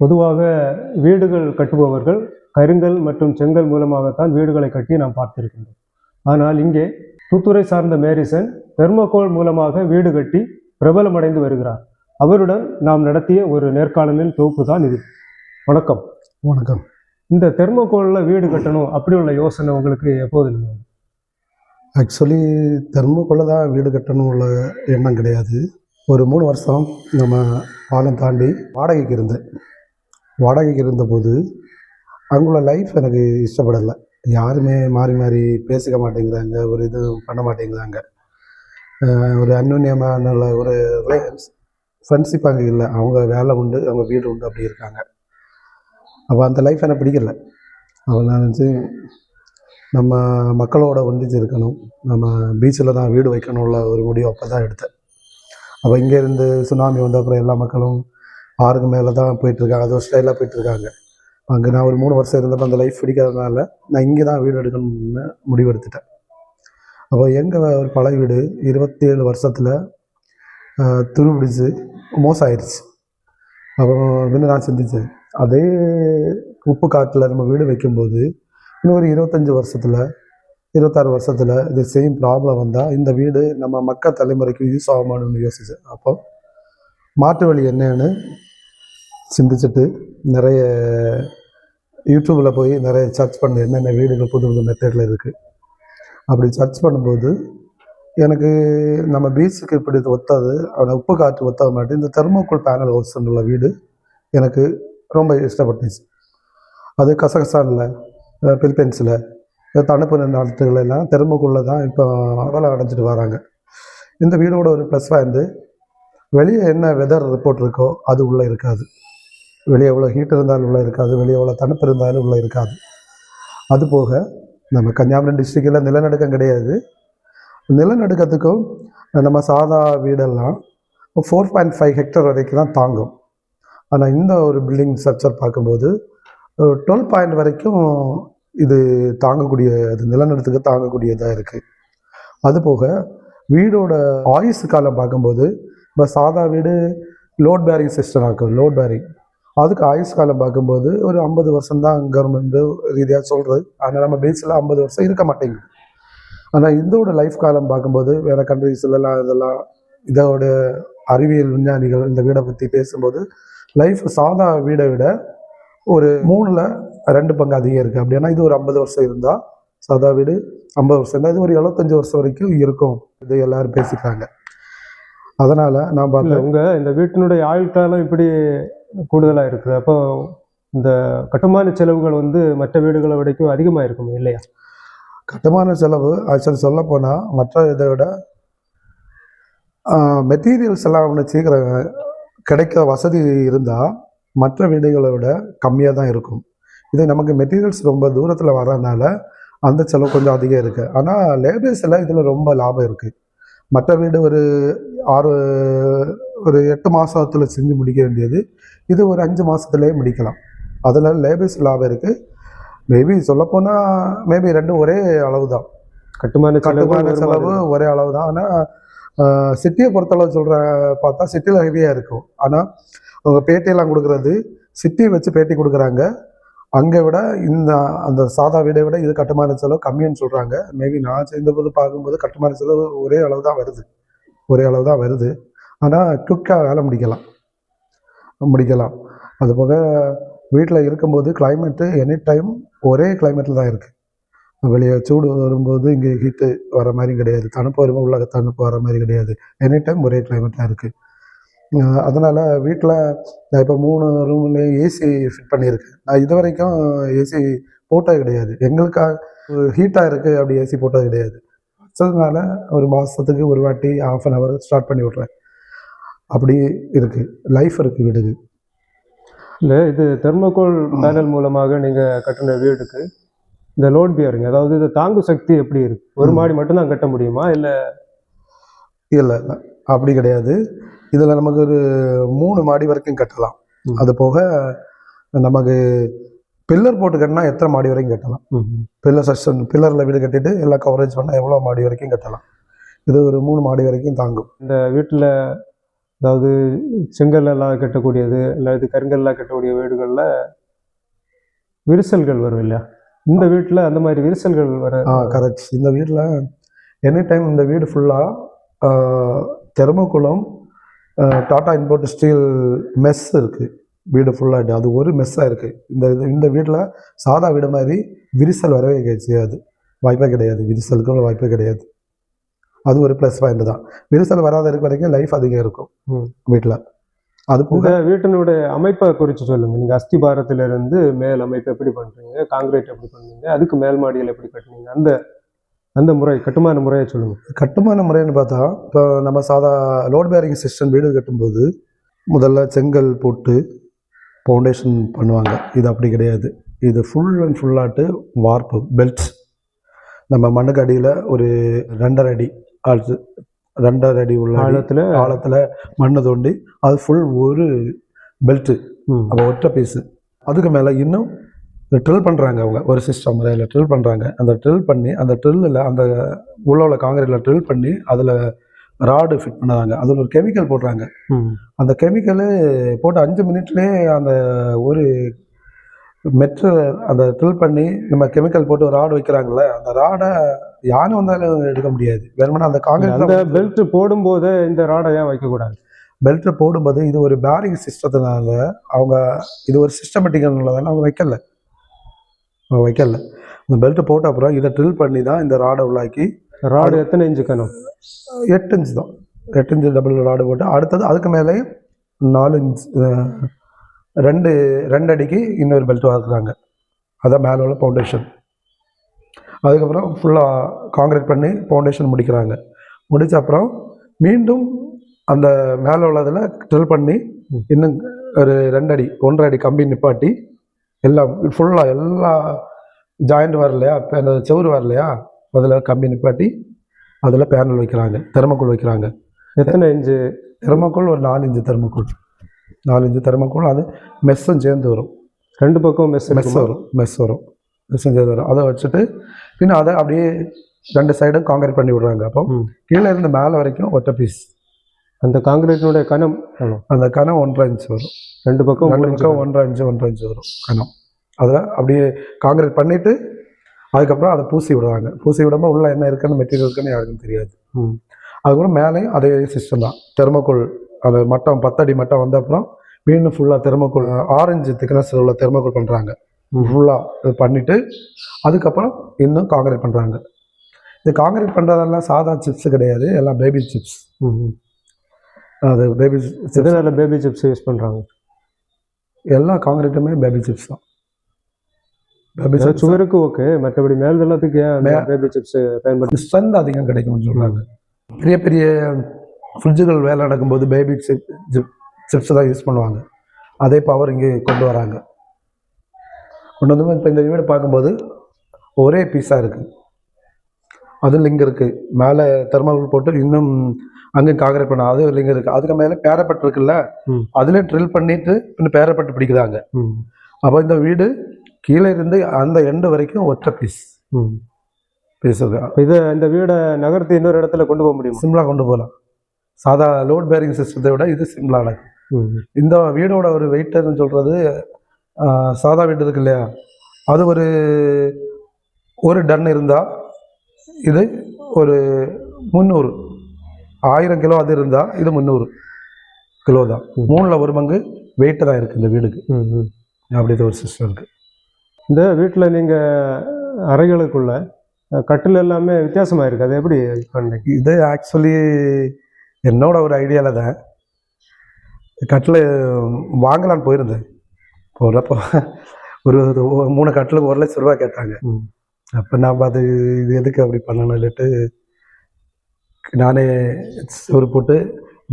பொதுவாக வீடுகள் கட்டுபவர்கள் கருங்கல் மற்றும் செங்கல் மூலமாகத்தான் வீடுகளை கட்டி நாம் பார்த்திருக்கின்றோம். ஆனால் இங்கே புத்துறை சார்ந்த மேரிசன் தெர்மோகோல் மூலமாக வீடு கட்டி பிரபலமடைந்து வருகிறார். அவருடன் நாம் நடத்திய ஒரு நேர்காணலின் தொகுப்பு தான் இது. வணக்கம். வணக்கம். இந்த தெர்மோகோலில் வீடு கட்டணும் அப்படி உள்ள யோசனை உங்களுக்கு எப்போது ஆக்சுவலி தெர்மோக்குள்ளே தான் வீடு கட்டணும் உள்ள எண்ணம் கிடையாது. ஒரு மூணு வருஷம் நம்ம பாலம் தாண்டி வாடகைக்கு இருந்தேன். வாடகைக்கு இருந்தபோது அங்குள்ள லைஃப் எனக்கு இஷ்டப்படலை. யாருமே மாறி மாறி பேசிக்க மாட்டேங்கிறாங்க ஒரு இது பண்ண மாட்டேங்கிறாங்க. ஒரு அந்யுன்யமான உள்ள ஒரு ஃப்ரெண்ட்ஷிப் அங்கே இல்லை. அவங்க வேலை உண்டு அவங்க வீடு உண்டு அப்படி இருக்காங்க. அப்போ அந்த லைஃப் எனக்கு பிடிக்கல. அவள் நான் நினச்சி நம்ம மக்களோட ஒன்றிச்சு இருக்கணும். நம்ம பீச்சில் தான் வீடு வைக்கணும்ல ஒரு முடிவு அப்போ தான் எடுத்தேன். அப்போ இங்கேருந்து சுனாமி வந்த அப்புறம் எல்லா மக்களும் ஆறுக்கு மேலே தான் போயிட்டுருக்காங்க. அது ஒரு ஸ்டைலாக போயிட்டுருக்காங்க. அங்கே நான் ஒரு மூணு வருஷம் இருந்தப்போ அந்த லைஃப் பிடிக்காதனால நான் இங்கே தான் வீடு எடுக்கணும்னு முடிவெடுத்துட்டேன். அப்போ எங்கள் ஒரு பழைய வீடு இருபத்தி ஏழு வருஷத்தில் துருபிடிச்சு மோசம் ஆயிடுச்சு அப்புறம் வந்து நான் சிந்திச்சேன். அதே உப்பு காட்டில் நம்ம வீடு வைக்கும்போது இன்னும் ஒரு இருபத்தஞ்சி வருஷத்தில் இருபத்தாறு வருஷத்தில் இது சேம் ப்ராப்ளம் வந்தால் இந்த வீடு நம்ம மக்கள் தலைமுறைக்கு யூஸ் ஆகுமான்னு யோசிச்சேன். அப்போ மாற்று வழி என்னன்னு சிந்திச்சுட்டு நிறைய யூடியூப்பில் போய் நிறைய சர்ச் பண்ண என்னென்ன வீடுகள் புது புது மெத்தடில் இருக்குது அப்படி சர்ச் பண்ணும்போது எனக்கு நம்ம பீச்சுக்கு இப்படி ஒத்தாது ஆனால் உப்பு காற்று ஒத்தாத மாட்டேன். இந்த தெர்மோக்கோல் பேனல் ஹவுஸ் உள்ள வீடு எனக்கு ரொம்ப இஷ்டப்பட்டுச்சு. அது கசகசானில் பிலிப்பைன்ஸில் தனுப்பு நாட்டுகள் எல்லாம் தெரும்புக்குள்ளே தான் இப்போ அகலம் அடைஞ்சிட்டு வராங்க. இந்த வீடோட ஒரு ப்ளஸ் வந்து வெளியே என்ன வெதர் ரிப்போர்ட் இருக்கோ அது உள்ளே இருக்காது. வெளியே எவ்வளோ ஹீட் இருந்தாலும் உள்ளே இருக்காது வெளியே எவ்வளோ தணுப்பு இருந்தாலும் உள்ளே இருக்காது. அது போக நம்ம கன்னியாகுமரி டிஸ்ட்ரிக்டில் நிலநடுக்கம் கிடையாது. நிலநடுக்கத்துக்கும் நம்ம சாதா வீடெல்லாம் ஃபோர் பாயிண்ட் ஃபைவ் ஹெக்டர் வரைக்கும் தான் தாங்கும். ஆனால் இந்த ஒரு பில்டிங் ஸ்ட்ரக்சர் பார்க்கும்போது டுவெல் பாயிண்ட் வரைக்கும் இது தாங்கக்கூடிய அது நிலநடுத்துக்கு தாங்கக்கூடியதாக இருக்குது அது போக வீடோட ஆயுசு காலம் பார்க்கும்போது இப்போ சாதா வீடு லோட் பேரிங் சிஸ்டம் ஆகும் லோட் பேரிங் அதுக்கு ஆயுஸ் காலம் பார்க்கும்போது ஒரு ஐம்பது வருஷம் தான் கவர்மெண்ட்டு ரீதியாக சொல்கிறது ஆனால் நம்ம பேஸில் ஐம்பது வருஷம் இருக்க மாட்டேங்குது. ஆனால் இந்தோட லைஃப் காலம் பார்க்கும்போது வேறு கண்ட்ரீஸ்லாம் இதெல்லாம் இதோட அறிவியல் விஞ்ஞானிகள் இந்த வீடை பற்றி பேசும்போது லைஃப் சாதா வீடை விட ஒரு மூணில் ரெண்டு பங்கு அதிகம் இருக்குது அப்படின்னா இது ஒரு ஐம்பது வருஷம் இருந்தால் சாதா வீடு ஐம்பது வருஷம் இருந்தால் இது ஒரு எழுபத்தஞ்சி வருஷம் வரைக்கும் இருக்கும். இது எல்லோரும் பேசிக்கிறாங்க. அதனால் நான் இல்லை பார்த்தேன் உங்கள் இந்த வீட்டினுடைய ஆயுள் காலம் இப்படி கூடுதலாக இருக்குது அப்போ இந்த கட்டுமான செலவுகள் வந்து மற்ற வீடுகளை விடைக்கும் அதிகமாக இருக்கும் இல்லையா? கட்டுமான செலவு ஆக்சுவலி சொல்லப்போனால் மற்ற இதை விட மெட்டீரியல்ஸ் எல்லாம் ஒன்று சீக்கிரம் கிடைக்க வசதி இருந்தால் மற்ற வீடுகளை விட கம்மியாக தான் இருக்கும். இது நமக்கு மெட்டீரியல்ஸ் ரொம்ப தூரத்தில் வர்றதுனால அந்த செலவு கொஞ்சம் அதிகம் இருக்குது ஆனால் லேபர்ஸில் இதில் ரொம்ப லாபம் இருக்குது மற்ற வீடு ஒரு ஆறு ஒரு எட்டு மாதத்தில் செஞ்சு முடிக்க வேண்டியது. இது ஒரு அஞ்சு மாதத்துலேயே முடிக்கலாம். அதில் லேபர்ஸ் லாபம் இருக்குது மேபி சொல்லப்போனால் மேபி ரெண்டும் ஒரே அளவு தான் கட்டுமான கட்டுமான செலவு ஒரே அளவு தான் ஆனால் சிட்டியை பொறுத்தளவு சொல்கிற பார்த்தா சிட்டியில் ஹெவியாக இருக்கும். ஆனால் அவங்க பேட்டியெல்லாம் கொடுக்குறது சிட்டியை வச்சு பேட்டி கொடுக்குறாங்க. அங்கே விட இந்த அந்த சாதா வீடை விட இது கட்டுமான செலவு கம்மின்னு சொல்கிறாங்க மேபி நான் சேர்ந்தபோது பார்க்கும்போது கட்டுமான செலவு ஒரே அளவு தான் வருது. ஒரே அளவு தான் வருது. ஆனால் குயிக்காக வேலை முடிக்கலாம். முடிக்கலாம். அதுபோக வீட்டில் இருக்கும்போது கிளைமேட்டு எனி டைம் ஒரே கிளைமேட்டில் தான் இருக்குது வெளியே சூடு வரும்போது இங்கே ஹீட்டு வர மாதிரி கிடையாது. தணுப்பு வரும்போது உள்ள தணுப்பு வர மாதிரி கிடையாது. எனி டைம் ஒரே கிளைமேட்டாக இருக்குது அதனால் வீட்டில் நான் இப்போ மூணு ரூம்லேயும் ஏசி ஃபிட் பண்ணியிருக்கேன். நான் இது வரைக்கும் ஏசி போட்டது கிடையாது. எங்களுக்காக ஹீட்டாக இருக்குது அப்படி ஏசி போட்டது கிடையாது. வச்சதுனால ஒரு மாதத்துக்கு ஒரு வாட்டி ஆஃப் அன் ஹவர் ஸ்டார்ட் பண்ணி விட்றேன். அப்படி இருக்குது லைஃப் இருக்குது வீடுக்கு இல்லை இது தெர்மோகோல் பேனல் மூலமாக நீங்கள் கட்டின வீடுக்கு இந்த லோட் பியரிங் அதாவது இது தாங்கு சக்தி எப்படி இருக்கு? ஒரு. மாடி மட்டும்தான் கட்ட முடியுமா? இல்லை இல்லை. அப்படி கிடையாது. இதில் நமக்கு ஒரு மூணு மாடி வரைக்கும் கட்டலாம். அது போக நமக்கு பில்லர் போட்டு கட்டினா எத்தனை மாடி வரைக்கும் கட்டலாம்? பில்லர் செக்ஷன் பில்லரில் வீடு கட்டிட்டு எல்லாம் கவரேஜ் பண்ணால் எவ்வளோ மாடி வரைக்கும் கட்டலாம்? இது ஒரு மூணு மாடி வரைக்கும் தாங்கும். இந்த வீட்டில் அதாவது செங்கல் எல்லாம் கட்டக்கூடியது அல்லது கருங்கல்லாம் கட்டக்கூடிய வீடுகளில் விரிசல்கள் வரும் இல்லையா? இந்த வீட்டில் அந்த மாதிரி விரிசல்கள் வர ஆ கரெக்ட் இந்த வீட்டில் எனி டைம் இந்த வீடு ஃபுல்லாக தெர்மோகுளம் டாடா இம்போர்ட் ஸ்டீல் மெஸ் இருக்குது வீடு ஃபுல்லாக அது ஒரு மெஸ்ஸாக இருக்குது இந்த இந்த வீட்டில் சாதா வீடு மாதிரி விரிசல் வரவே கிடையாது வாய்ப்பே கிடையாது. விரிசலுக்கு வாய்ப்பே கிடையாது. அது ஒரு ப்ளஸ் பாயிண்ட் தான். விரிசல் வராத இருக்க வரைக்கும் லைஃப் அதிகம் இருக்கும். வீட்டில் அது போக வீட்டினுடைய அமைப்பை குறித்து சொல்லுங்க. நீங்க அஸ்திபாரத்துல இருந்து மேல் அமைப்பு எப்படி பண்றீங்க? காங்கிரீட் எப்படி பண்ணீங்க அதுக்கு மேல் மாடியில் எப்படி கட்டுனீங்க? அந்த அந்த முறை கட்டுமான முறையை சொல்லுங்க. கட்டுமான முறைன்னு பார்த்தா இப்போ நம்ம சாதா லோட் பேரிங் சிஸ்டம் வீடு கட்டும்போது முதல்ல செங்கல் போட்டு ஃபவுண்டேஷன் பண்ணுவாங்க. இது அப்படி கிடையாது. இது ஃபுல் அண்ட் ஃபுல்லாட்டு வார்ப்பு பெல்ட்ஸ் நம்ம மண்ணுக்கு அடியில் ஒரு ரெண்டரை அடி ஆழ்த்து ரெண்டரை அடி உள்ள ஆழத்துல ஆழத்தில் மண்ணை தோண்டி அது ஃபுல் ஒரு பெல்ட்டு அப்போ ஒற்றை பீஸு அதுக்கு மேலே இன்னும் ட்ரில் பண்ணுறாங்க அவங்க. ஒரு சிஸ்டம் முறையில் ட்ரில் பண்ணுறாங்க அந்த ட்ரில் பண்ணி அந்த ட்ரில்லில் அந்த உள்ள உள்ள காங்கிரீட்டில் ட்ரில் பண்ணி அதில் ராடு ஃபிட் பண்ணுறாங்க. அதில் ஒரு கெமிக்கல் போடுறாங்க. அந்த கெமிக்கலு போட்டு அஞ்சு மினிட்லேயே அந்த ஒரு மெட்ரு அந்த ட்ரில் பண்ணி நம்ம கெமிக்கல் போட்டு ஒரு ராடு வைக்கிறாங்களே அந்த ராடை யானை வந்தாலும் எடுக்க முடியாது. வேணும்னா அந்த அந்த காங்கிரீட் பெல்ட் போடும்போது இந்த ராடை ஏன் வைக்கக்கூடாது? பெல்ட்டை போடும்போது இது ஒரு பேரிங் சிஸ்டத்தினால அவங்க இது ஒரு சிஸ்டமேட்டிக்னால அவங்க வைக்கல. வைக்கல. இந்த பெல்ட்டை போட்ட அப்புறம் இதை ட்ரில் பண்ணி தான் இந்த ராடை உள்ளாக்கி ராடு எத்தனை இன்ச்சு கனம் எட்டு இன்ச் தான். எட்டு இன்ச்சு டபுள் ராடு போட்டு அடுத்தது அதுக்கு மேலே நாலு இன்ச் ரெண்டு ரெண்டு அடிக்கு இன்னொரு பெல்ட் வாக்குறாங்க அதான் மேலே உள்ள ஃபவுண்டேஷன் அதுக்கப்புறம் ஃபுல்லாக காங்கிரீட் பண்ணி ஃபவுண்டேஷன் முடிக்கிறாங்க. முடிச்ச அப்புறம் மீண்டும் அந்த மேலே உள்ளதில் ட்ரில் பண்ணி. இன்னும் ஒரு ரெண்டு அடி ஒன்றரை அடி கம்பி நிப்பாட்டி எல்லாம் ஃபுல்லாக எல்லா ஜாயிண்ட் வரலையா அந்த செவுரு வரலையா அதில் கம்பி நிப்பாட்டி அதில் பேனல் வைக்கிறாங்க தெர்மக்கோல் வைக்கிறாங்க. எத்தனை இன்ச்சு? தெர்மக்கோல் ஒரு நாலு இன்ச்சு தெர்மக்கோல் நாலு இன்ச்சு தெர்மக்கோல் அது மெஸ்ஸும் சேர்ந்து வரும். ரெண்டு பக்கம் மெஸ் மெஸ் வரும் மெஸ் வரும். மெஸ்ஸும் சேர்ந்து வரும். அதை வச்சுட்டு பின்ன அதை அப்படியே ரெண்டு சைடும் காங்கிரீட் பண்ணி விடுறாங்க. அப்போ. கீழே இருந்து மேலே வரைக்கும் ஒற்றை பீஸ் அந்த காங்கிரீட்டினுடைய கனம்? அந்த கனம் ஒன்றரை இன்ச் வரும். ரெண்டு பக்கம் ரெண்டு பக்கம் ஒன்றரை இன்ச்சு ஒன்றரை இன்ச்சு வரும் கனம் அதில் அப்படியே காங்கிரீட் பண்ணிவிட்டு அதுக்கப்புறம் அதை பூசி விடுவாங்க பூசி விடாமல் உள்ள என்ன இருக்குன்னு மெட்டீரியல் இருக்குன்னு யாருக்கும் தெரியாது. ம். அதுக்கப்புறம் மேலேயும் அதே சிஸ்டம் தான். தெர்மோகோல் அந்த மட்டம் பத்தடி மட்டம் வந்த அப்புறம் மீண்டும் ஃபுல்லாக தெர்மோகோல் ஆரஞ்சு திக்னஸ் உள்ள தெர்மோகோல் பண்ணுறாங்க. ஃபுல்லாக இது பண்ணிவிட்டு அதுக்கப்புறம் இன்னும் காங்கிரீட் பண்ணுறாங்க இது காங்கிரீட் பண்ணுறதெல்லாம் சாதா சிப்ஸ் கிடையாது எல்லாம் பேபி சிப்ஸ். அது பேபி எதனால பேபி சிப்ஸ் யூஸ் பண்றாங்க. எல்லா காங்கிரீட்டுமே பேபி சிப்ஸ் தான். பேபி சிப்ஸ் சுவருக்கு ஓகே மற்றபடி மேல் தளத்துக்கு ஏன் பேபி சிப்ஸ் பயன்படுத்தி ஸ்ட்ரென்த் அதிகம் கிடைக்கும்னு சொல்கிறாங்க பெரிய பெரிய ஃப்ரிட்ஜுகள் வேலை நடக்கும்போது பேபி சிப் சிப்ஸ் தான் யூஸ் பண்ணுவாங்க. அதே பவர் இங்கே கொண்டு வராங்க. கொண்டு வந்து இப்போ இந்த வீடு பார்க்கும்போது ஒரே பீஸாக இருக்குது அது லிங்க் இருக்குது மேலே தெர்மல் போட்டு இன்னும் அங்கே காங்கிரீட் பண்ண அது லிங்க் இருக்குது அதுக்கு மேலே பேரப்பட்டு இருக்குல்ல. அதுலேயும் ட்ரில் பண்ணிட்டு இன்னும் பேரப்பட்டு பிடிக்கிறாங்க ம், அப்போ இந்த வீடு கீழே இருந்து அந்த எண்டு வரைக்கும் ஒற்றை பீஸ் இப்ப இதை இந்த வீடை நகர்த்தி இன்னொரு இடத்துல கொண்டு போக முடியுமா? சிம்பிளாக கொண்டு போகலாம். சாதா லோட் பேரிங் சிஸ்டத்தை விட இது சிம்பிளான ம், இந்த வீடோட ஒரு வெயிட்டர்னு சொல்கிறது சாதா வீடு இருக்கு இல்லையா? அது ஒரு ஒரு டன் இருந்தால் இது ஒரு முந்நூறு. ஆயிரம் கிலோ அது இருந்தால் இது முந்நூறு கிலோ தான். மூணில் ஒரு பங்கு வெயிட்டு தான் இருக்குது இந்த வீடுக்கு. ம், ம். அப்படி ஒரு சிஸ்டம் இருக்குது இந்த வீட்டில் நீங்க அறைகளுக்குள்ள கட்டில் எல்லாமே வித்தியாசமா இருக்கு. அது எப்படி இது ஆக்சுவலி என்னோட ஒரு ஐடியாவில் தான். கட்டில் வாங்கலான்னு போயிருந்தேன். போகிறப்போ ஒரு மூணு கட்டிலுக்கு ஒரு லட்ச ரூபா கேட்டாங்க. ம். அப்போ நான் பார்த்து இது எதுக்கு அப்படி பண்ணணும் இல்லட்டு நானே ஒரு போட்டு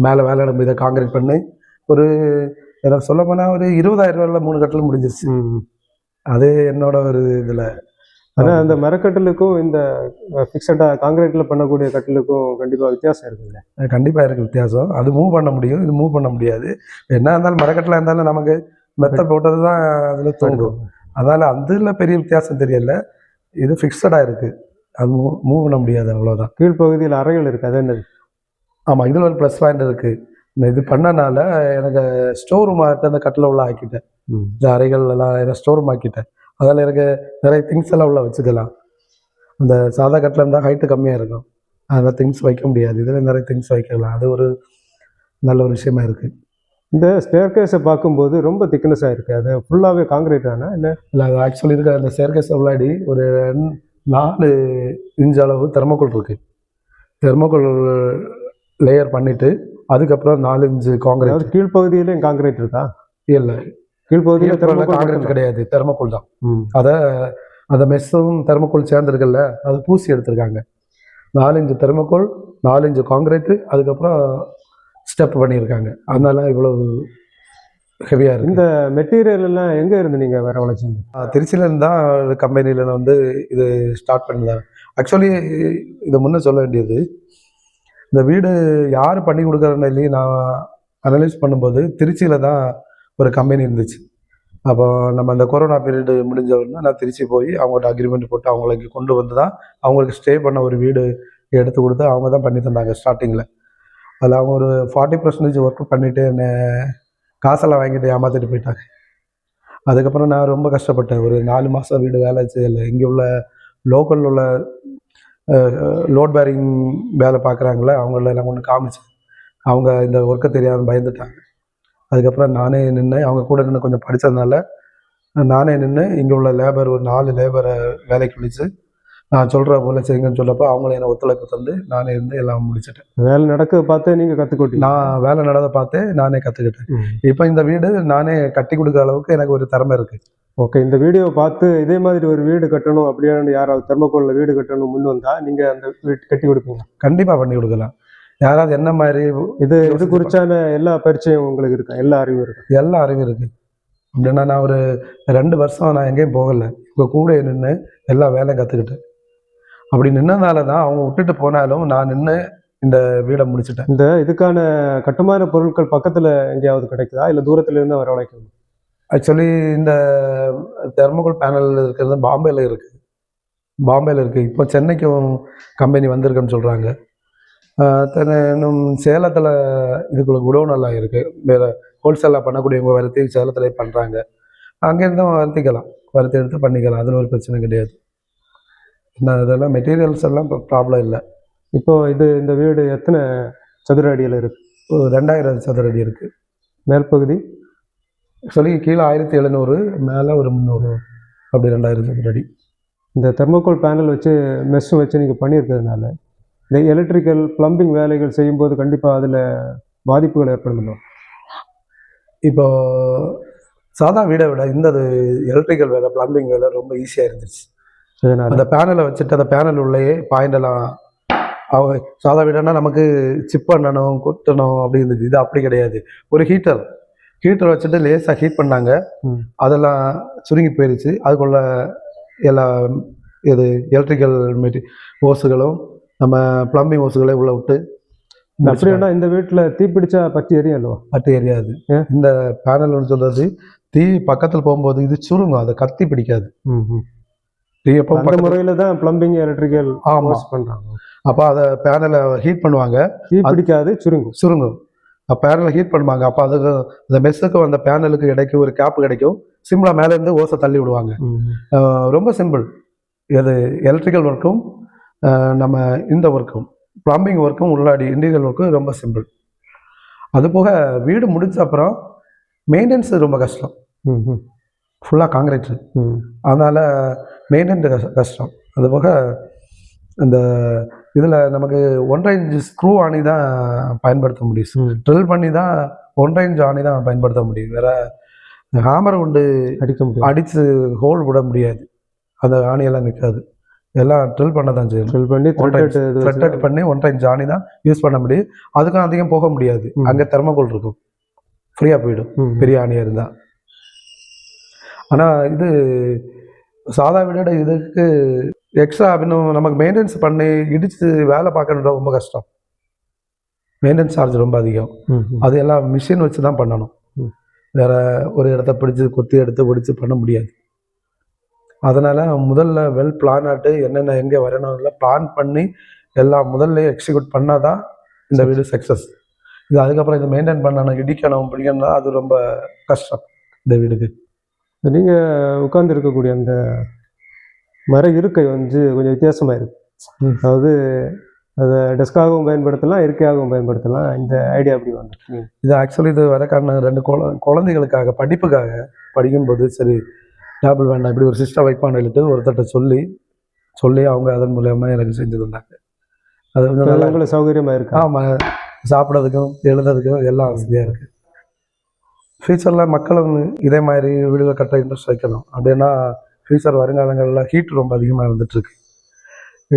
மேலே வேலை நம்ம இதை காங்கிரீட் பண்ணி ஒரு எனக்கு சொல்ல போனால் ஒரு இருபதாயிரம் ரூபாயில் மூணு கட்டில் முடிஞ்சிருச்சு. அது என்னோட ஒரு இதில். ஆனா அந்த மரக்கட்டிலுக்கும் இந்த ஃபிக்ஸடா காங்கிரீட்ல பண்ணக்கூடிய கட்டிலுக்கும் கண்டிப்பா வித்தியாசம் இருக்குல்ல கண்டிப்பாக இருக்குது வித்தியாசம். அது மூவ் பண்ண முடியும் இது மூவ் பண்ண முடியாது. என்ன இருந்தாலும் மரக்கட்டில் இருந்தாலும் நமக்கு மெத்த போட்டது தான் அதில் தோங்கும் அதனால் அதில் பெரிய வித்தியாசம் தெரியல. இது ஃபிக்ஸடாக இருக்குது அது மூவ் மூவ் பண்ண முடியாது அவ்வளோதான் கீழ்ப்பகுதியில் அறைகள் இருக்கு அது என்னது? ஆமாம் இதில் ஒரு ப்ளஸ் பாயிண்ட் இருக்குது இந்த இது பண்ணனால எனக்கு ஸ்டோர் ரூம் அந்த கட்டில் உள்ள ஆக்கிட்டேன். இந்த அறைகள் எல்லாம் ஏதாவது ஸ்டோர் ரூம் ஆக்கிட்டேன். அதில் எனக்கு நிறைய திங்ஸ் எல்லாம் உள்ள வச்சுக்கலாம். அந்த சாதா கட்டில் இருந்தால் ஹைட்டு கம்மியாக இருக்கும். அதில் திங்ஸ் வைக்க முடியாது. இதில் நிறைய திங்ஸ் வைக்கலாம். அது ஒரு நல்ல ஒரு விஷயமா இருக்குது இந்த ஸ்டேர் கேஸை பார்க்கும்போது ரொம்ப திக்னஸாக இருக்குது அது ஃபுல்லாகவே காங்கிரீட் தானே இல்லை இல்லை அது ஆக்சுவலி இருக்க அந்த சேர்க்கஸ் உள்ளாடி ஒரு நாலு இன்ச் அளவு தெர்மோகோல் இருக்குது தெர்மோகோல் லேயர் பண்ணிவிட்டு அதுக்கப்புறம் நாலு இன்ச்சு காங்கிரீட் கீழ்ப்பகுதியிலையும் காங்கிரீட் இருக்கா? இல்லை. கீழ்ப்பகுதியில் காங்கிரீட் கிடையாது. தெர்மோகோல் தான். அதை அந்த மெஸ்ஸும் தெர்மோகோல் சேர்ந்துருக்குல்ல அது பூசி எடுத்திருக்காங்க. நாலஞ்சு தெர்மோகோல் நாலஞ்சு காங்கிரீட்டு அதுக்கப்புறம் ஸ்டெப் பண்ணியிருக்காங்க. அதனால இவ்வளவு ஹெவியாக இருக்கு. இந்த மெட்டீரியல் எல்லாம் எங்கே இருந்து நீங்கள் வரவழைச்சிங்க ஆஹ் திருச்சியில இருந்து தான் கம்பெனியில் வந்து இது ஸ்டார்ட் பண்ணலாம் ஆக்சுவலி இதை முன்ன சொல்ல வேண்டியது இந்த வீடு யார் பண்ணி கொடுக்குறேன்னு நான் அனலைஸ் பண்ணும்போது திருச்சியில் தான் ஒரு கம்பெனி இருந்துச்சு. அப்போ நம்ம அந்த கொரோனா பீரியடு முடிஞ்ச உடனே நான் திருச்சி போய் அவங்கள்ட்ட அக்ரிமெண்ட் போட்டு அவங்கள இங்கே கொண்டு வந்து தான் அவங்களுக்கு ஸ்டே பண்ண ஒரு வீடு எடுத்து கொடுத்து அவங்க தான் பண்ணி தந்தாங்க ஸ்டார்டிங்கில் அதில் அவங்க ஒரு ஃபார்ட்டி பர்சன்டேஜ் ஒர்க் பண்ணிவிட்டு என்னை காசெல்லாம் வாங்கிட்டு ஏமாற்றிட்டு போயிட்டாங்க. அதுக்கப்புறம் நான் ரொம்ப கஷ்டப்பட்டேன். ஒரு நாலு மாதம் வீடு வேலை செய்யலை. இங்கே உள்ள லோக்கலில் உள்ள லோட் பேரிங் வேலை பார்க்குறாங்களே அவங்கள எல்லாம் ஒன்று காமிச்சேன். அவங்க இந்த ஒர்க்கை தெரியாமல் பயந்துட்டாங்க. அதுக்கப்புறம் நானே நின்று அவங்க கூட நின்று கொஞ்சம் படித்ததுனால நானே நின்று இங்கே உள்ள லேபர் ஒரு நாலு லேபரை வேலைக்கு விழிச்சு நான் சொல்கிற போல செய்யுங்கன்னு சொல்லப்போ அவங்கள என்னை ஒத்துழைப்பு தந்து நானே இருந்து எல்லாம் முடிச்சிட்டேன். வேலை நடக்க பார்த்து நீங்கள் கற்றுக்கொட்டீங்க நான் வேலை நடந்த பார்த்து நானே கற்றுக்கிட்டேன் இப்போ இந்த வீடு நானே கட்டி கொடுக்குற அளவுக்கு எனக்கு ஒரு திறமை இருக்குது ஓகே இந்த வீடியோவை பார்த்து இதே மாதிரி ஒரு வீடு கட்டணும் அப்படின்னு யாராவது தெர்மோகோலில் வீடு கட்டணும் முன் வந்தால் நீங்கள் அந்த வீட்டு கட்டி கொடுப்பீங்க. கண்டிப்பாக பண்ணி கொடுக்கலாம். யாராவது என்ன மாதிரி இது இது குறிச்சான எல்லா பரிச்சயம் உங்களுக்கு இருக்கா? எல்லா அறிவும் இருக்கா? எல்லா அறிவும் இருக்குது அப்படின்னா நான் ஒரு ரெண்டு வருஷம் நான் எங்கேயும் போகலை. உங்கள் கூட நின்று எல்லா வேலையும் கற்றுக்கிட்டேன் அப்படி நின்னதால தான் அவங்க விட்டுட்டு போனாலும் நான் நின்று இந்த வீடை முடிச்சிட்டேன். இந்த இதுக்கான கட்டுமான பொருட்கள் பக்கத்தில் எங்கேயாவது கிடைக்குதா? இல்லை தூரத்துல இருந்து வரவழைக்கணும் ஆக்சுவலி இந்த தெர்மோகோல் பேனல் இருக்கிறது பாம்பேல இருக்குது பாம்பேல இருக்குது இப்போ சென்னைக்கும் கம்பெனி வந்திருக்குன்னு சொல்கிறாங்க இன்னும் சேலத்தில் இதுக்குள்ள குடோன் எல்லாம் இருக்குது வேறு ஹோல்சேலாக பண்ணக்கூடியவங்க வருத்தி சேலத்திலே பண்ணுறாங்க அங்கேருந்தும் வருத்திக்கலாம். வருத்தி எடுத்து பண்ணிக்கலாம். அதில் ஒரு பிரச்சனை கிடையாது. நான் இதெல்லாம் மெட்டீரியல்ஸ் எல்லாம் இப்போ ப்ராப்ளம் இல்லை. இப்போ இது இந்த வீடு எத்தனை சதுர அடியில் இருக்கு? ஒரு ரெண்டாயிரம் சதுர அடி இருக்குது மேல் பகுதி சொல்லி கீழே ஆயிரத்தி எழுநூறு மேலே ஒரு முந்நூறு அப்படி ரெண்டாயிரம் சதுர அடி. இந்த தெர்மோகோல் பேனல் வச்சு மெஸ்ஸும் வச்சு நீங்கள் பண்ணியிருக்கிறதுனால இந்த எலக்ட்ரிக்கல் ப்ளம்பிங் வேலைகள் செய்யும்போது கண்டிப்பாக அதில் பாதிப்புகள் ஏற்படுமല്ലോ இப்போ சாதா வீடை விட இந்த எலக்ட்ரிக்கல் வேலை ப்ளம்பிங் வேலை ரொம்ப ஈஸியாக இருந்துச்சு. அந்த பேனலை வச்சுட்டு அந்த பேனல் உள்ளேயே பாயிண்ட் எல்லாம் அவங்க சாதா வீடுனா நமக்கு சிப் பண்ணணும் கொட்டணும் அப்படி இருந்துச்சு இது அப்படி கிடையாது. ஒரு ஹீட்டர் ஹீட்டர் வச்சுட்டு லேசாக ஹீட் பண்ணாங்க. அதெல்லாம் சுருங்கி போயிருச்சு. அதுக்குள்ள எல்லா இது எலக்ட்ரிக்கல் மெட்டி ஓஸுகளும் நம்ம ப்ளம்பிங் ஓஸுகளையும் உள்ள விட்டு அப்படின்னா இந்த வீட்டில் தீப்பிடிச்சா பற்றி எரியும் பட்டு எரியாது? இந்த பேனல்னு சொல்றது தீ பக்கத்தில் போகும்போது இது சுருங்கும். அதை கத்தி பிடிக்காது. தீ எப்போ அந்த முறையில் தான் ப்ளம்பிங் எலக்ட்ரிக்கல் ஆமா. கோர்ஸ் பண்ணுறாங்க அப்போ அதை பேனலை ஹீட் பண்ணுவாங்க. பிடிக்காது சுருங்கும். சுருங்கும். பேனலை ஹீட் பண்ணுவாங்க. அப்போ அதுக்கு அந்த மெஸ்ஸுக்கும் அந்த பேனலுக்கு இடைக்கு ஒரு கேப் கிடைக்கும். சிம்பிளா மேலே இருந்து ஓசை தள்ளி விடுவாங்க. ரொம்ப சிம்பிள் இது எலக்ட்ரிக்கல் ஒர்க்கும் நம்ம இந்த ஒர்க்கும் ப்ளம்பிங் ஒர்க்கும் உள்ளாடி இன்டீரியல் ஒர்க்கும் ரொம்ப சிம்பிள் அது போக வீடு முடிச்ச அப்புறம் மெயின்டெனன்ஸ் ரொம்ப கஷ்டம். ஃபுல்லாக காங்கிரீட். அதனால் மெயின்டெனன்ஸ் கஷ்டம் அது போக இந்த இதில் நமக்கு ஒன்றரை இன்ச் ஸ்க்ரூ ஆணி தான் பயன்படுத்த முடியும். ட்ரில் பண்ணி தான் ஒன்றரை இன்ச் ஆணி தான் பயன்படுத்த முடியும். வேற ஹேமர் கொண்டு அடிக்க முடியும் அடித்து ஹோல் விட முடியாது. அந்த ஆணியெல்லாம் நிற்காது எல்லாம் ட்ரில் பண்ண தான் செய்யணும். ட்ரில் பண்ணி த்ரெட்டட் பண்ணி ஒன்றரை இன்ச் ஆணி தான் யூஸ் பண்ண முடியும். அதுக்கும் அதிகம் போக முடியாது. அங்கே தெர்மோகோல் இருக்கும். ஃப்ரீயாக போயிடும். பெரிய ஆணியாக இருந்தால் ஆனால் இது சாதா வீடோட இதுக்கு எக்ஸ்ட்ரா இன்னும் நமக்கு மெயின்டெனன்ஸ் பண்ணி இடிச்சு வேலை பார்க்கறது ரொம்ப கஷ்டம். மெயின்டெனன்ஸ் சார்ஜ் ரொம்ப அதிகம். அது எல்லாம் மிஷின் வச்சு தான் பண்ணணும். வேற ஒரு இடத்த பிடிச்சு கொத்தி எடுத்து பிடிச்சு பண்ண முடியாது. அதனால முதல்ல வெல் பிளான் ஆட்டு என்னென்ன எங்கே வரணும்ல பிளான் பண்ணி எல்லாம் முதல்ல எக்ஸிக்யூட் பண்ணாதான் இந்த வீடு சக்ஸஸ் இது அதுக்கப்புறம் இதை மெயின்டைன் பண்ணணும் இடிக்கணும் பிடிக்கணும்னா அது ரொம்ப கஷ்டம் இந்த வீடுக்கு. நீங்கள் உட்கார்ந்து இருக்கக்கூடிய அந்த மர இருக்கை வந்து கொஞ்சம் வித்தியாசமாக இருக்கு. ம். அதாவது அதை டெஸ்காகவும் பயன்படுத்தலாம் இருக்கையாகவும் பயன்படுத்தலாம். இந்த ஐடியா அப்படி வந்து இது ஆக்சுவலி இது வர காரணம் ரெண்டு குழ குழந்தைகளுக்காக படிப்புக்காக படிக்கும்போது சரி டேபிள் வேண்டாம் இப்படி ஒரு சிஸ்டம் வைப்பான்னு சொல்லிட்டு ஒருத்தர்கிட்ட சொல்லி சொல்லி அவங்க அதன் மூலியமாக எனக்கு செஞ்சு தந்தாங்க. அது வந்து நல்லா சௌகரியமாக இருக்கா? ஆமாம் சாப்பிட்றதுக்கும் எழுதுறதுக்கும் எல்லாம் வசதியாக இருக்குது ஃப்யூச்சரில் மக்களும் இதே மாதிரி வீடுகள் கட்ட இன்ட்ரெஸ்ட் வைக்கணும் அப்படின்னா ஃப்யூச்சர் வருங்காலங்களில் ஹீட் ரொம்ப அதிகமாக இருந்துகிட்ருக்கு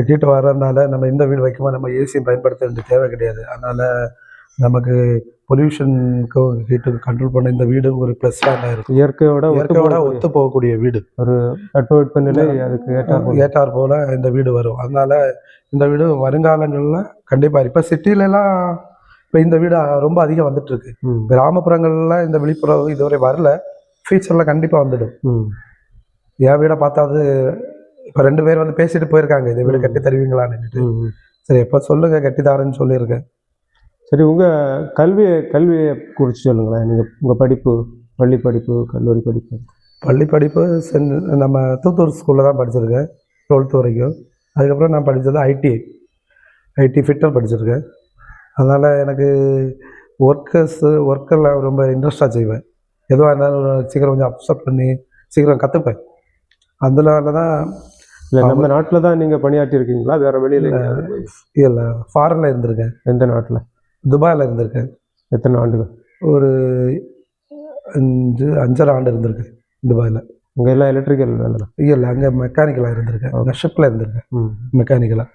ஹீட் வர்றதுனால நம்ம இந்த வீடு வைக்கும்போது நம்ம ஏசி பயன்படுத்த வேண்டிய தேவை கிடையாது. அதனால் நமக்கு பொல்யூஷனுக்கும் ஹீட்டுக்கும் கண்ட்ரோல் பண்ண இந்த வீடு ஒரு ப்ளஸ்ஸாக இருக்கும். இயற்கையோட ஒத்து இயற்கையோட போகக்கூடிய ஒத்து போகக்கூடிய வீடு. தட்பவெப்பநிலை அதுக்கு ஏற்ற ஏற்றார் போல் இந்த வீடு வரும். அதனால இந்த வீடு வருங்காலங்களில் கண்டிப்பாக இப்போ சிட்டிலலாம் இப்போ இந்த வீடு ரொம்ப அதிகம் வந்துட்டு இருக்கு கிராமப்புறங்கள்ல இந்த விழிப்புணர்வு இதுவரை வரல. ஃபியூச்சரில் கண்டிப்பாக வந்துடும். ம். என் வீடை பார்த்தாவது இப்போ ரெண்டு பேர் வந்து பேசிட்டு போயிருக்காங்க. இந்த வீடு. கட்டி தருவீங்களான்னு. சரி எப்போ சொல்லுங்க கட்டி தரேன்னு சொல்லியிருக்கேன். சரி உங்கள் கல்வியை கல்வியை குறித்து சொல்லுங்களேன். நீங்கள் உங்கள் படிப்பு பள்ளி படிப்பு கல்லூரி படிப்பு. பள்ளி படிப்பு சென் நம்ம தூத்தூர் ஸ்கூலில் தான் படிச்சிருக்கேன். டுவெல்த் வரைக்கும். அதுக்கப்புறம் நான் படித்தது ஐடிஐ ஐடி ஃபிட்டர் படிச்சிருக்கேன். அதனால் எனக்கு ஒர்க்கர்ஸு ஒர்க்கெல்லாம் ரொம்ப இன்ட்ரெஸ்டாக செய்வேன். எதுவாக இருந்தாலும் சீக்கிரம் கொஞ்சம் அப்செப்ட் பண்ணி சீக்கிரம் கற்றுப்பேன் அதனால தான் இல்லை நம்ம நாட்டில் தான் நீங்கள் பணியாற்றி இருக்கீங்களா வேற வெளியில் இல்லை ஃபாரினில் இருந்திருக்கேன். எந்த நாட்டில்? துபாயில் இருந்திருக்கேன். எத்தனை ஆண்டுகள்? ஒரு அஞ்சு அஞ்சரை ஆண்டு இருந்திருக்கேன் துபாயில். அங்கே எல்லாம் எலக்ட்ரிக்கல் வேலை இல்லை அங்கே மெக்கானிக்கலாக இருந்திருக்கேன். அங்கே ஷிப்பில் இருந்திருக்கேன். ம். மெக்கானிக்கலாக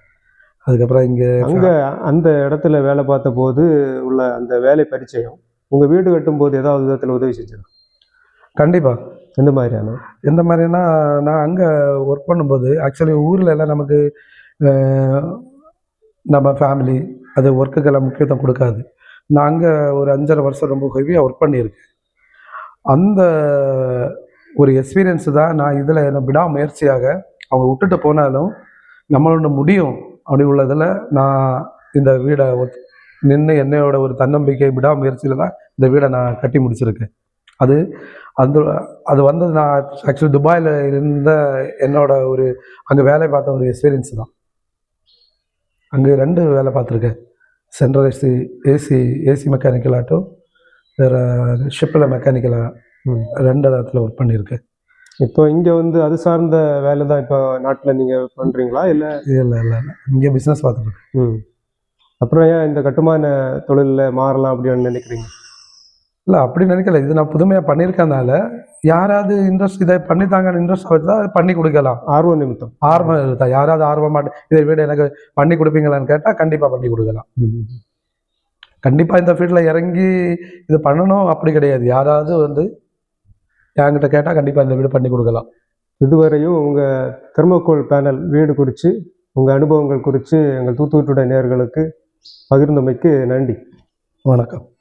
அதுக்கப்புறம் இங்கே அங்கே அந்த இடத்துல வேலை பார்த்த போது உள்ள அந்த வேலை பரிச்சயம் உங்கள் வீடு கட்டும்போது ஏதாவது விதத்தில் உதவி செஞ்சது? கண்டிப்பாக எந்த மாதிரியான? எந்த மாதிரினா நான் அங்கே ஒர்க் பண்ணும்போது ஆக்சுவலி ஊரில் எல்லாம் நமக்கு நம்ம ஃபேமிலி அது ஒர்க்குக்கெல்லாம் முக்கியத்துவம் கொடுக்காது. நான் அங்கே ஒரு அஞ்சரை வருஷம் ரொம்ப ஹெவியாக ஒர்க் பண்ணியிருக்கேன். அந்த ஒரு எக்ஸ்பீரியன்ஸ் தான் நான் இதில் என்ன விடாமுயற்சியாக அவங்க விட்டுட்டு போனாலும் நம்மளோட முடியும். அப்படி உள்ளதில் நான் இந்த வீடை நின்று என்னையோட ஒரு தன்னம்பிக்கை விடாமுயற்சியில் தான் இந்த வீடை நான் கட்டி முடிச்சிருக்கேன். அது அந்த அது வந்தது நான் ஆக்சுவலி துபாயில் இருந்த என்னோட ஒரு அங்கே வேலை பார்த்த ஒரு எக்ஸ்பீரியன்ஸ் தான். அங்கே ரெண்டு வேலை பார்த்துருக்கேன். சென்ட்ரல் ஏசி ஏசி ஏசி மெக்கானிக்கலாகட்டும் வேறு ஷிப்பில் மெக்கானிக்கலாக ரெண்டு இடத்துல ஒர்க் பண்ணியிருக்கேன். இப்போ இங்கே வந்து அது சார்ந்த வேலை தான் இப்போ நாட்டில் நீங்கள் பண்ணுறீங்களா இல்லை? இல்லை இல்லை இல்லை. இங்கே பிஸ்னஸ் பார்த்துருக்கேன் ம். அப்புறம் ஏன் இந்த கட்டுமான தொழிலில் மாறலாம் அப்படின்னு நினைக்கிறீங்க? இல்லை அப்படி நினைக்கல. இது நான் புதுமையாக பண்ணியிருக்கனால யாராவது இன்ட்ரெஸ்ட் இதை பண்ணித்தாங்கன்னு இன்ட்ரெஸ்ட் வச்சா பண்ணி கொடுக்கலாம். ஆர்வ நிமித்தம். ஆர்வம் இருக்கா யாராவது ஆர்வமாட்டு இதை வீடு எனக்கு பண்ணி கொடுப்பீங்களான்னு கேட்டால் கண்டிப்பாக பண்ணி கொடுக்கலாம். கண்டிப்பாக இந்த ஃபீல்டில் இறங்கி இது பண்ணணும் அப்படி கிடையாது. யாராவது வந்து என்கிட்ட கேட்டால் கண்டிப்பாக இந்த வீடு பண்ணி கொடுக்கலாம். இதுவரையும் உங்கள் தெர்மோகோல் பேனல் வீடு குறித்து உங்கள் அனுபவங்கள் குறித்து எங்கள் தூத்துக்குடியுடைய நேயர்களுக்கு பகிர்ந்தமைக்கு நன்றி. வணக்கம்.